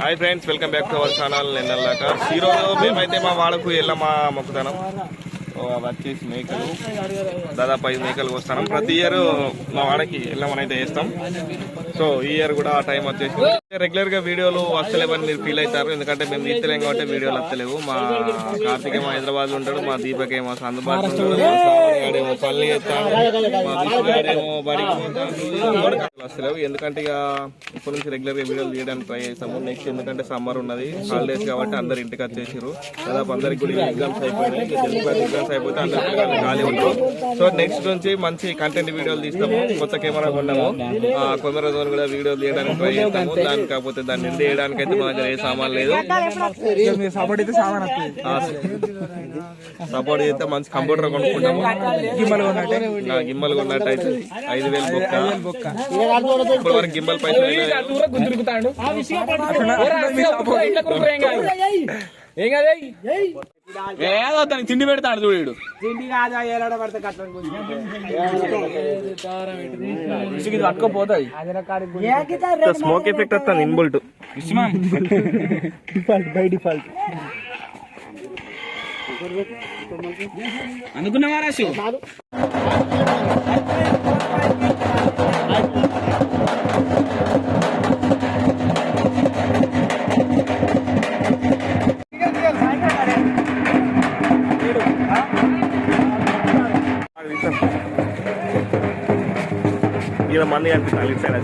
Hi friends welcome back to our channel నిన్నలాక ఈరోజు మేమైతే మా వాళ్ళకు ఎల్లమ్మ మొక్కుతాను. వచ్చేసి మేకలు. దాదాపు ఐదు మేకలు వస్తాను ప్రతి ఇయర్ మా వాడకి ఎల్లమ్మనైతే వేస్తాం. సో ఈ ఇయర్ కూడా ఆ టైం వచ్చేసి రెగ్యులర్గా వీడియోలు వస్తలేవని మీరు ఫీల్ అవుతారు. ఎందుకంటే మేము తీర్చలేం కాబట్టి వీడియోలు వస్తలేవు. మా కార్తీక్ ఏమో హైదరాబాద్లో ఉంటాడు మా దీపక్ ఏమో అందుబాటులో ఉంటాడు పోతాడు. వస్తలేవు. ఎందుకంటే ఇక ఇప్పటి నుంచి రెగ్యులర్గా వీడియోలు తీయడానికి ట్రై చేస్తాము. నెక్స్ట్ ఎందుకంటే సమ్మర్ ఉన్నది హాలిడేస్ కాబట్టి అందరు ఇంటికి వచ్చేసారు దాదాపు అందరికి కూడా ఎగ్జామ్స్ అయిపోయినాయి. ఎగ్జామ్స్ అయిపోతే అందరికి ఖాళీ ఉంటారు. సో నెక్స్ట్ నుంచి మంచి కంటెంట్ వీడియోలు తీస్తాము. కొత్త కెమెరా కొన్నాము. ఆ కెమెరాతో కూడా వీడియో తీయడానికి ట్రై చేస్తాము. దాని కాకపోతే దాన్ని నిండి వేయడానికి అయితే మా దగ్గర ఏ సామాన్ లేదు. సపోర్ట్ అయితే సామాన్ సపోర్ట్ చేస్తే మంచి కంప్యూటర్ కొనుక్కుంటాము. గిమ్మలు కొన్నట్టు. అయితే ఐదు వేలు బొక్క. ఇప్పుడు వరకు గిమ్మల్ పైసలు అయినాయి. ఏదో దానికి తిండి పెడతాడు చూడు తిండి కాదు ఏలాడ పడితే కట్టడం ఇది పట్టుకోపోతుంది స్మోక్ ఎఫెక్ట్ వస్తుంది ఇన్బుల్ట్ డిఫాల్ట్ బై డిఫాల్ట్ అనుకున్నావా రాశి? ఇలా మంది కనిపిస్తుంది ఇటు సైడ్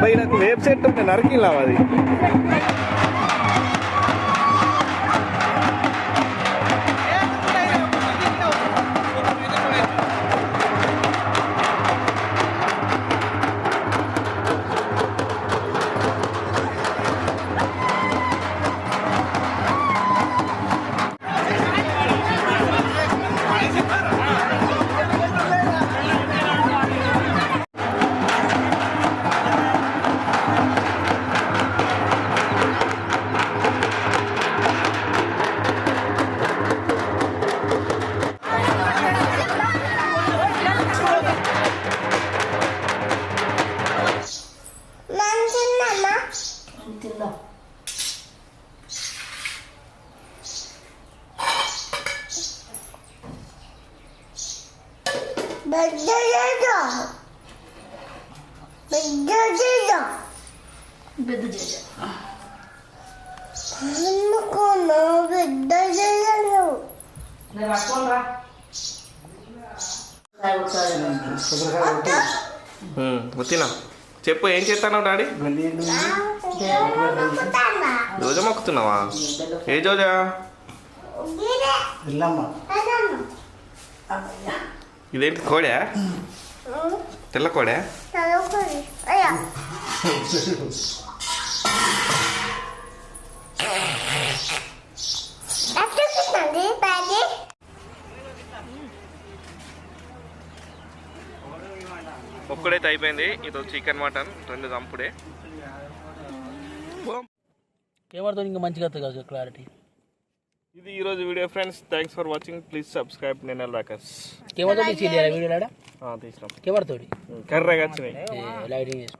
బై నాకు వేబ్ సెట్ ఉంటే నరికిలా అది పెద్ద పెద్ద చేయను వచ్చినా చెప్పు ఏం చేస్తాను డాడీ? రోజా మొక్కుతున్నావా? ఏ జోజా? ఇదేంటి కోడా? తెల్ల కోడా? ఒక్కడైతే అయిపోయింది. ఇది చికెన్ మటన్ రెండు దంపుడే. కెమెరాతో ఇంకా మంచిగా క్లారిటీ. ఇది ఈరోజు video friends. Thanks for watching please subscribe నేను రాకస్ కెమెరాతో తీసి వీడియో తీసినాం. కెమెరాతోటి? కర్రగా వచ్చినాయి లైటింగ్